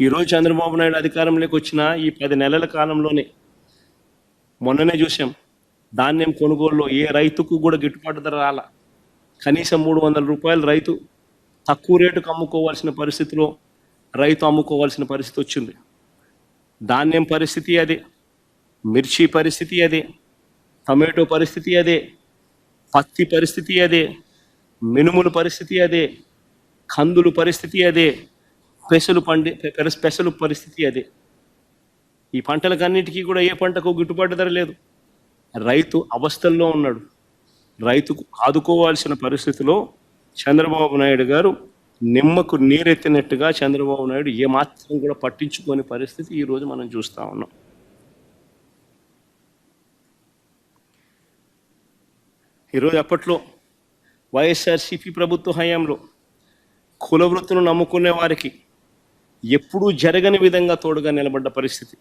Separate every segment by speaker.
Speaker 1: ఈరోజు చంద్రబాబు నాయుడు అధికారంలోకి వచ్చిన ఈ పది నెలల కాలంలోనే మొన్ననే చూసాం ధాన్యం కొనుగోలులో ఏ రైతుకు కూడా గిట్టుబాటు ధర రాల. కనీసం మూడు వందల రూపాయలు రైతు తక్కువ రేటుకు అమ్ముకోవాల్సిన పరిస్థితిలో రైతు అమ్ముకోవాల్సిన పరిస్థితి వచ్చింది. ధాన్యం పరిస్థితి అదే మిర్చి పరిస్థితి అదే టమాటో పరిస్థితి అదే పత్తి పరిస్థితి అదే మినుముల పరిస్థితి అదే కందులు పరిస్థితి అదే పెసలు పండి స్పెషల్ పెసలు పరిస్థితి అదే. ఈ పంటలకన్నిటికీ కూడా ఏ పంటకు గిట్టుబాటు ధర లేదు. రైతు అవస్థల్లో ఉన్నాడు. రైతుకు ఆదుకోవాల్సిన పరిస్థితిలో చంద్రబాబు నాయుడు గారు నిమ్మకు నీరెత్తినట్టుగా చంద్రబాబు నాయుడు ఏమాత్రం కూడా పట్టించుకోని పరిస్థితి ఈరోజు మనం చూస్తూ ఉన్నాం. ఈరోజు అప్పట్లో వైఎస్ఆర్సీపీ ప్రభుత్వ హయాంలో కుల వృత్తును నమ్ముకునే వారికి ఎప్పుడూ జరగని విధంగా తోడుగా నిలబడ్డ పరిస్థితి.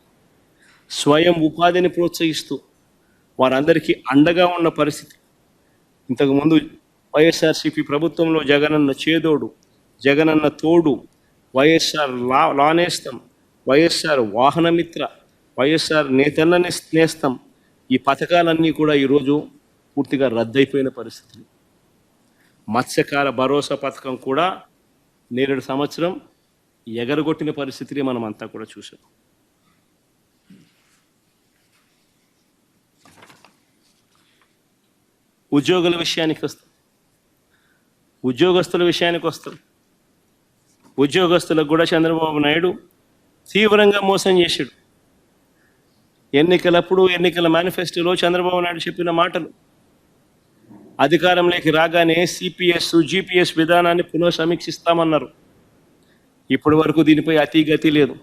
Speaker 1: స్వయం ఉపాధిని ప్రోత్సహిస్తూ వారందరికీ అండగా ఉన్న పరిస్థితి. ఇంతకుముందు వైఎస్ఆర్సీపీ ప్రభుత్వంలో జగనన్న చేదోడు జగనన్న తోడు వైఎస్ఆర్ లా లానేస్తం వైఎస్ఆర్ వాహనమిత్ర వైఎస్ఆర్ నేతన్న నేస్- నేస్తం ఈ పథకాలన్నీ కూడా ఈరోజు పూర్తిగా రద్దయిపోయిన పరిస్థితులు. మత్స్యకార భరోసా పథకం కూడా నేరేడు సంవత్సరం ఎగరగొట్టిన పరిస్థితిని మనం అంతా కూడా చూసాం ఉద్యోగుల విషయానికి వస్తాం. ఉద్యోగస్తుల విషయానికి వస్తాం. ఉద్యోగస్తులకు కూడా చంద్రబాబు నాయుడు తీవ్రంగా మోసం చేశాడు. ఎన్నికలప్పుడు ఎన్నికల మేనిఫెస్టోలో చంద్రబాబు నాయుడు చెప్పిన మాటలు. అధికారంలోకి రాగానే సిపిఎస్ జిపిఎస్ విధానాన్ని పునః సమీక్షిస్తామన్నారు ఇప్పటి వరకు దీనిపై అతిగతి లేదు.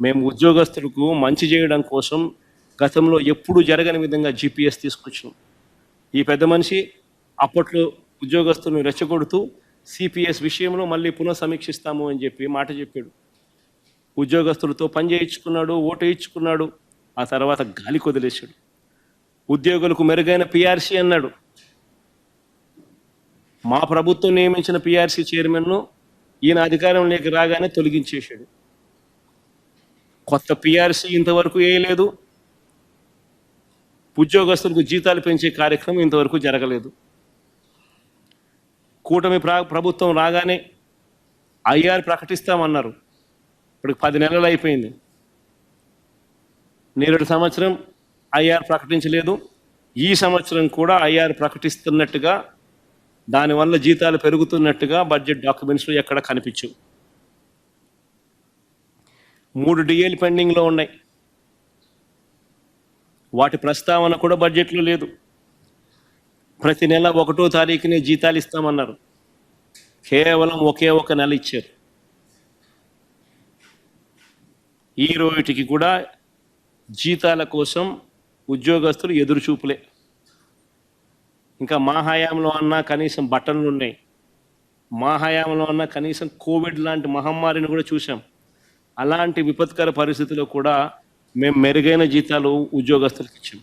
Speaker 1: మేము ఉద్యోగస్తులకు మంచి చేయడం కోసం గతంలో ఎప్పుడూ జరగని విధంగా జిపిఎస్ తీసుకొచ్చినాం. ఈ పెద్ద మనిషి అప్పట్లో ఉద్యోగస్తులను రెచ్చగొడుతూ సిపిఎస్ విషయంలో మళ్ళీ పునఃసమీక్షిస్తాము అని చెప్పి మాట చెప్పాడు. ఉద్యోగస్తులతో పని చేయించుకున్నాడు ఓటు వేయించుకున్నాడు ఆ తర్వాత గాలి కొదిలేశాడు. ఉద్యోగులకు మెరుగైన పిఆర్సీ అన్నాడు. మా ప్రభుత్వం నియమించిన పిఆర్సీ చైర్మన్ను ఈయన అధికారంలోకి రాగానే తొలగించేశాడు. కొత్త పిఆర్సీ ఇంతవరకు వేయలేదు. ఉద్యోగస్తులకు జీతాలు పెంచే కార్యక్రమం ఇంతవరకు జరగలేదు. కూటమి ప్రభుత్వం రాగానే ఐఆర్ ప్రకటిస్తామన్నారు. ఇప్పుడు పది నెలలు అయిపోయింది. నేరుడు సంవత్సరం ఐఆర్ ప్రకటించలేదు. ఈ సంవత్సరం కూడా ఐఆర్ ప్రకటిస్తున్నట్టుగా దానివల్ల జీతాలు పెరుగుతున్నట్టుగా బడ్జెట్ డాక్యుమెంట్స్లో ఎక్కడ కనిపించవు. మూడు డిఏలు పెండింగ్లో ఉన్నాయి. వాటి ప్రస్తావన కూడా బడ్జెట్లో లేదు. ప్రతి నెల ఒకటో తారీఖునే జీతాలు ఇస్తామన్నారు. కేవలం ఒకే ఒక నెల ఇచ్చారు. ఈ రోజుకి కూడా జీతాల కోసం ఉద్యోగస్తులు ఎదురుచూపులే. ఇంకా మా హయాంలో అన్నా కనీసం బట్టలు ఉన్నాయి. మా హయాంలో అన్నా కనీసం కోవిడ్ లాంటి మహమ్మారిని కూడా చూసాం అలాంటి విపత్కర పరిస్థితుల్లో కూడా మేము మెరుగైన జీతాలు ఉద్యోగస్తులకు ఇచ్చాం.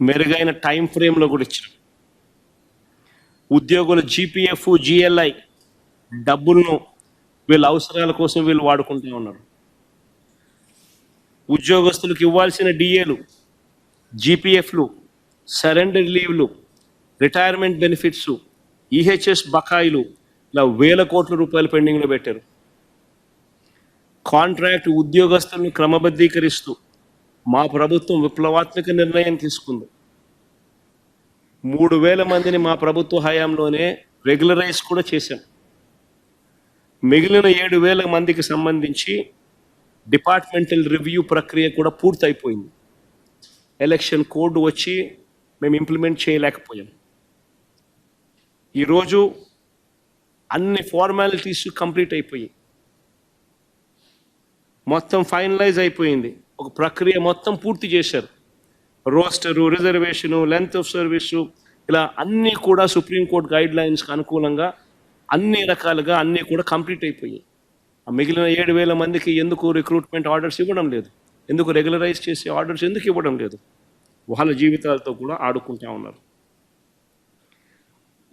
Speaker 1: మెరుగైన టైం ఫ్రేమ్లో కూడా ఇచ్చాం. ఉద్యోగుల జీపీఎఫ్ జిఎల్ఐ డబ్బులను వీళ్ళ అవసరాల కోసం వీళ్ళు వాడుకుంటూ ఉన్నారు. ఉద్యోగస్తులకు ఇవ్వాల్సిన డిఏలు జీపీఎఫ్లు సరెండర్ లీవ్లు రిటైర్మెంట్ బెనిఫిట్స్ ఈహెచ్ఎస్ బకాయిలు ఇలా వేల కోట్ల రూపాయలు పెండింగ్లో పెట్టారు. కాంట్రాక్ట్ ఉద్యోగస్తులను క్రమబద్ధీకరిస్తూ మా ప్రభుత్వం విప్లవాత్మక నిర్ణయం తీసుకుంది. మూడు వేల మందిని మా ప్రభుత్వ హయాంలోనే రెగ్యులరైజ్ కూడా చేశాం. మిగిలిన ఏడు వేల మందికి సంబంధించి డిపార్ట్మెంటల్ రివ్యూ ప్రక్రియ కూడా పూర్తయిపోయింది. ఎలక్షన్ కోడ్ వచ్చి మేము ఇంప్లిమెంట్ చేయలేకపోయాం. ఈరోజు అన్ని ఫార్మాలిటీస్ కంప్లీట్ అయిపోయి మొత్తం ఫైనలైజ్ అయిపోయింది. ఒక ప్రక్రియ మొత్తం పూర్తి చేశారు. Roster reservation length of service ఇలా అన్నీ కూడా సుప్రీంకోర్టు గైడ్ లైన్స్కి అనుకూలంగా అన్ని రకాలుగా అన్నీ కూడా కంప్లీట్ అయిపోయాయి. ఆ మిగిలిన ఏడు వేల మందికి ఎందుకు రిక్రూట్మెంట్ ఆర్డర్స్ ఇవ్వడం లేదు? ఎందుకు రెగ్యులరైజ్ చేసే ఆర్డర్స్ ఎందుకు ఇవ్వడం లేదు? వాళ్ళ జీవితాలతో కూడా ఆడుకుంటూ ఉన్నారు.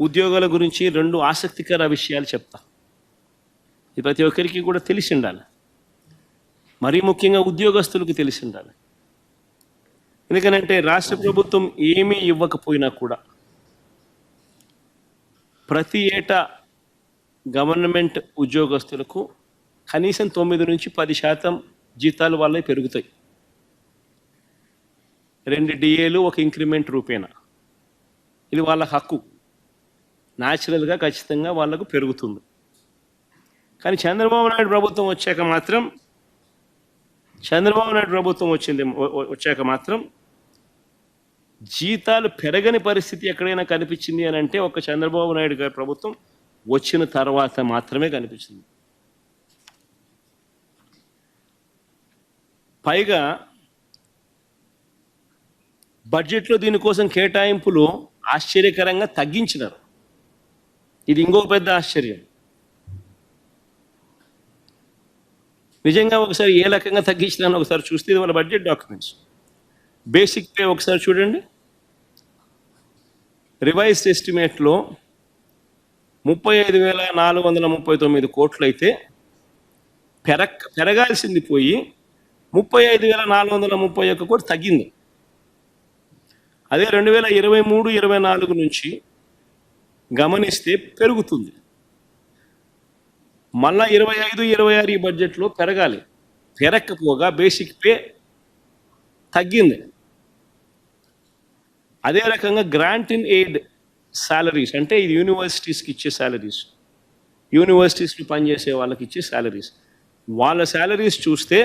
Speaker 1: ఉద్యోగాల గురించి రెండు ఆసక్తికర విషయాలు చెప్తా. ఇది ప్రతి ఒక్కరికి కూడా తెలిసి ఉండాలి. మరీ ముఖ్యంగా ఉద్యోగస్తులకు తెలిసి ఉండాలి. ఎందుకనంటే రాష్ట్ర ప్రభుత్వం ఏమీ ఇవ్వకపోయినా కూడా ప్రతి ఏటా గవర్నమెంట్ ఉద్యోగస్తులకు కనీసం తొమ్మిది నుంచి పది శాతం జీతాలు వాళ్ళే పెరుగుతాయి. రెండు డిఏలు ఒక ఇంక్రిమెంట్ రూపేణా ఇది వాళ్ళ హక్కు. న్యాచురల్గా ఖచ్చితంగా వాళ్ళకు పెరుగుతుంది. కానీ చంద్రబాబు నాయుడు ప్రభుత్వం వచ్చాక మాత్రం చంద్రబాబు నాయుడు ప్రభుత్వం వచ్చింది వచ్చాక మాత్రం జీతాలు పెరగని పరిస్థితి ఎక్కడైనా కనిపించింది అని అంటే ఒక చంద్రబాబు నాయుడు గారి ప్రభుత్వం వచ్చిన తర్వాత మాత్రమే కనిపించింది. పైగా బడ్జెట్లో దీనికోసం కేటాయింపులు ఆశ్చర్యకరంగా తగ్గించినారు. ఇది ఇంకొక పెద్ద ఆశ్చర్యం. నిజంగా ఒకసారి ఏ రకంగా తగ్గించినాను ఒకసారి చూస్తే ఇది వాళ్ళ బడ్జెట్ డాక్యుమెంట్స్. బేసిక్ పే ఒకసారి చూడండి. రివైజ్డ్ ఎస్టిమేట్లో ముప్పై ఐదు వేల నాలుగు వందల ముప్పై తొమ్మిది కోట్లు అయితే పెరక్ పెరగాల్సింది పోయి ముప్పై ఐదు వేల నాలుగు వందల ముప్పై ఒక్క కోటి తగ్గింది. అదే రెండు వేల ఇరవై మూడు ఇరవై నాలుగు నుంచి గమనిస్తే పెరుగుతుంది. మళ్ళా ఇరవై ఐదు ఇరవై ఆరు ఈ బడ్జెట్లో పెరగాలి. పెరగకపోగా బేసిక్ పే తగ్గింది. అదే రకంగా గ్రాంట్ ఇన్ ఎయిడ్ శాలరీస్ అంటే ఇది యూనివర్సిటీస్కి ఇచ్చే శాలరీస్ యూనివర్సిటీస్కి పనిచేసే వాళ్ళకి ఇచ్చే శాలరీస్ వాళ్ళ శాలరీస్ చూస్తే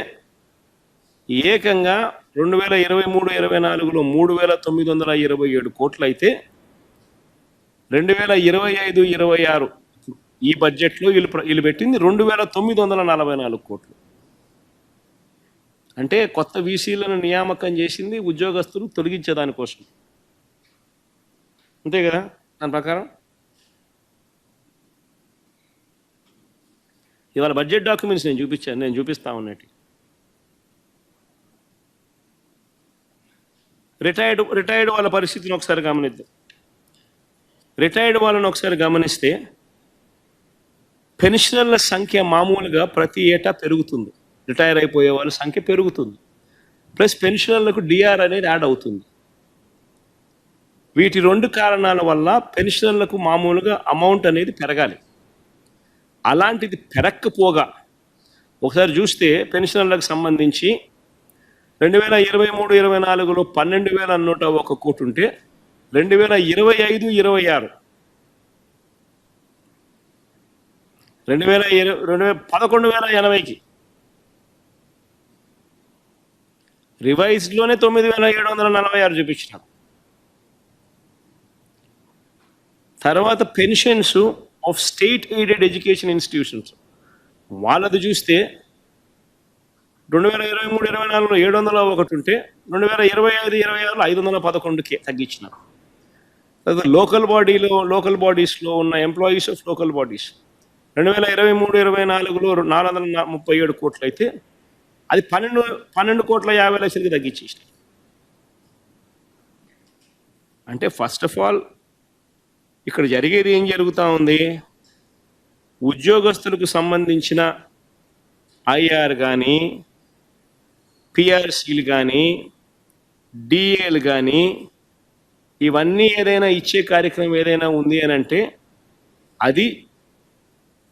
Speaker 1: ఏకంగా రెండు వేల ఇరవై మూడు ఇరవై నాలుగులో మూడు వేల తొమ్మిది వందల ఇరవై ఏడు కోట్లు అయితే రెండు వేల ఇరవై ఐదు ఇరవై ఆరు ఈ బడ్జెట్లో వీళ్ళు ప్ర- వీళ్ళు పెట్టింది రెండు వేల తొమ్మిది వందల నలభై నాలుగు కోట్లు. అంటే కొత్త వీసీలను నియామకం చేసింది ఉద్యోగస్తులు తొలగించే దానికోసం అంతే కదా దాని ప్రకారం? ఇవాళ బడ్జెట్ డాక్యుమెంట్స్ నేను చూపించాను నేను చూపిస్తా ఉన్నట్టు రిటైర్డ్ రిటైర్డ్ వాళ్ళ పరిస్థితిని ఒకసారి గమనిద్దాం. రిటైర్డ్ వాళ్ళని ఒకసారి గమనిస్తే పెన్షనర్ల సంఖ్య మామూలుగా ప్రతి ఏటా పెరుగుతుంది. రిటైర్ అయిపోయే వాళ్ళ సంఖ్య పెరుగుతుంది. ప్లస్ పెన్షనర్లకు డిఆర్ అనేది యాడ్ అవుతుంది. వీటి రెండు కారణాల వల్ల పెన్షనర్లకు మామూలుగా అమౌంట్ అనేది పెరగాలి. అలాంటిది పెరక్కపోగా ఒకసారి చూస్తే పెన్షనర్లకు సంబంధించి రెండు వేల ఇరవై మూడు ఇరవై నాలుగులో పన్నెండు వేల నూట ఒక కోటి ఉంటే రెండు వేల ఇరవై ఐదు ఇరవై ఆరు. రెండు వేల ఇరవై రెండు వేల పదకొండు వేల ఎనభైకి. రివైజ్డ్లోనే తొమ్మిది వేల ఏడు వందల నలభై ఆరు చూపించినాం. తర్వాత pensions of state aided education institutions. వాళ్ళది చూస్తే రెండు వేల ఇరవై మూడు ఇరవై నాలుగులో ఏడు వందల ఒకటి ఉంటే రెండు వేల ఇరవై ఐదు ఇరవై ఆరులో ఐదు వందల పదకొండుకి తగ్గించినారు తర్వాత లోకల్ బాడీలో లోకల్ బాడీస్లో ఉన్న ఎంప్లాయీస్ ఆఫ్ లోకల్ బాడీస్. రెండు వేల ఇరవై మూడు ఇరవై నాలుగులో నాలుగు వందల ముప్పై ఏడు కోట్లు అయితే అది పన్నెండు పన్నెండు కోట్ల యాభై లక్షలకి తగ్గించేసినారు అంటే ఫస్ట్ ఆఫ్ ఆల్ ఇక్కడ జరిగేది ఏం జరుగుతూ ఉంది? ఉద్యోగస్తులకు సంబంధించిన ఐఆర్ కానీ పిఆర్సీలు కానీ డిఏలు కానీ ఇవన్నీ ఏదైనా ఇచ్చే కార్యక్రమం ఏదైనా ఉంది అని అంటే అది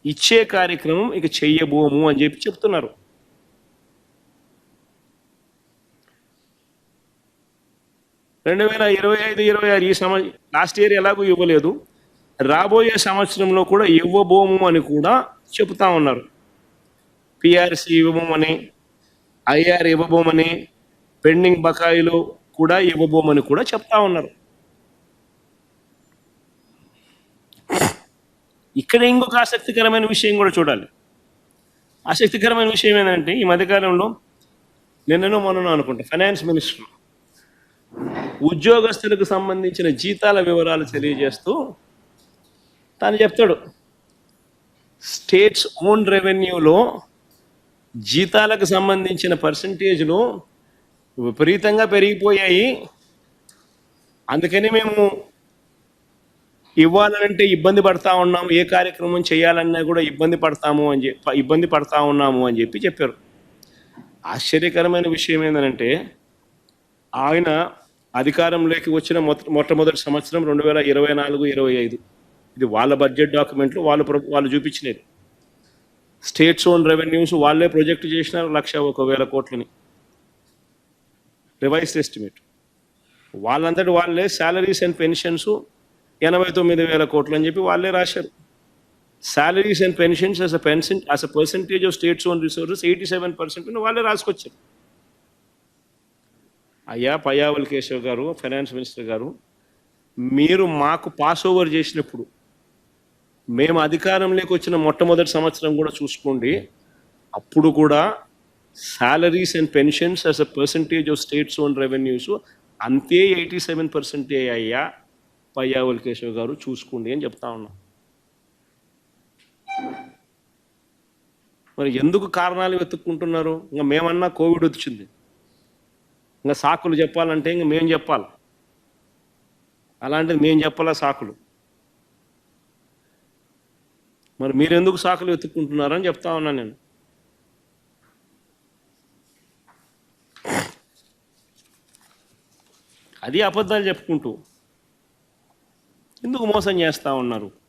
Speaker 1: ఇచ్చే కార్యక్రమం ఇక చెయ్యబోము అని చెప్పి చెప్తున్నారు. రెండు వేల ఇరవై ఐదు ఇరవై ఆరు ఈ సంవత్సరం లాస్ట్ ఇయర్ ఎలాగో ఇవ్వలేదు. రాబోయే సంవత్సరంలో కూడా ఇవ్వబోము అని కూడా చెబుతా ఉన్నారు. పిఆర్సీ ఇవ్వబోమని ఐఆర్ ఇవ్వబోమని పెండింగ్ బకాయిలు కూడా ఇవ్వబోమని కూడా చెప్తా ఉన్నారు. ఇక్కడ ఇంకొక ఆసక్తికరమైన విషయం కూడా చూడాలి. ఆసక్తికరమైన విషయం ఏంటంటే ఈ మధ్యకాలంలో నిన్ననో మొన్ననో అనుకుంటా ఫైనాన్స్ మినిస్టర్ ఉద్యోగస్తులకు సంబంధించిన జీతాల వివరాలు తెలియజేస్తూ తాను చెప్తాడు. స్టేట్స్ ఓన్ రెవెన్యూలో జీతాలకు సంబంధించిన పర్సంటేజ్లు విపరీతంగా పెరిగిపోయాయి. అందుకని మేము ఇవ్వాలంటే ఇబ్బంది పడతా ఉన్నాము. ఏ కార్యక్రమం చేయాలన్నా కూడా ఇబ్బంది పడతాము అని చెప్పి ఇబ్బంది పడతా ఉన్నాము అని చెప్పి చెప్పారు. ఆశ్చర్యకరమైన విషయం ఏంటంటే ఆయన అధికారంలోకి వచ్చిన మొట్ట మొట్టమొదటి సంవత్సరం రెండు వేల ఇరవై నాలుగు ఇరవై ఐదు. ఇది వాళ్ళ బడ్జెట్ డాక్యుమెంట్లు వాళ్ళు వాళ్ళు చూపించినది స్టేట్స్ ఓన్ రెవెన్యూస్ వాళ్ళే ప్రొజెక్ట్ చేసినారు లక్ష ఒక వేల కోట్లని. రివైస్ ఎస్టిమేట్ వాళ్ళంతటి వాళ్ళే శాలరీస్ అండ్ పెన్షన్స్ ఎనభై తొమ్మిది వేల కోట్లు అని చెప్పి వాళ్ళే రాశారు. Salaries and pensions as a pension as a percentage of states own resources eighty seven percent వాళ్ళే రాసుకొచ్చారు. అయ్యా పయ్యావల్ కేశవ్ గారు ఫైనాన్స్ మినిస్టర్ గారు మీరు మాకు పాస్ ఓవర్ చేసినప్పుడు మేము అధికారంలోకి వచ్చిన మొట్టమొదటి సంవత్సరం కూడా చూసుకోండి. అప్పుడు కూడా salaries and pensions as a percentage of states own revenues అంతే ఎయిటీ సెవెన్ పర్సెంటే అయ్యా? పయ్యావల్ కేశవ్ గారు చూసుకోండి అని చెప్తా ఉన్నాం. మరి ఎందుకు కారణాలు వెతుక్కుంటున్నారు? ఇంకా మేమన్నా కోవిడ్ వచ్చింది. ఇంకా సాకులు చెప్పాలంటే ఇంక మేము చెప్పాలి. అలాంటిది మేము చెప్పాలా సాకులు? మరి మీరెందుకు సాకులు వెతుక్కుంటున్నారని చెప్తా ఉన్నా నేను. అది అబద్ధాలు చెప్పుకుంటూ ఎందుకు మోసం చేస్తూ ఉన్నారు?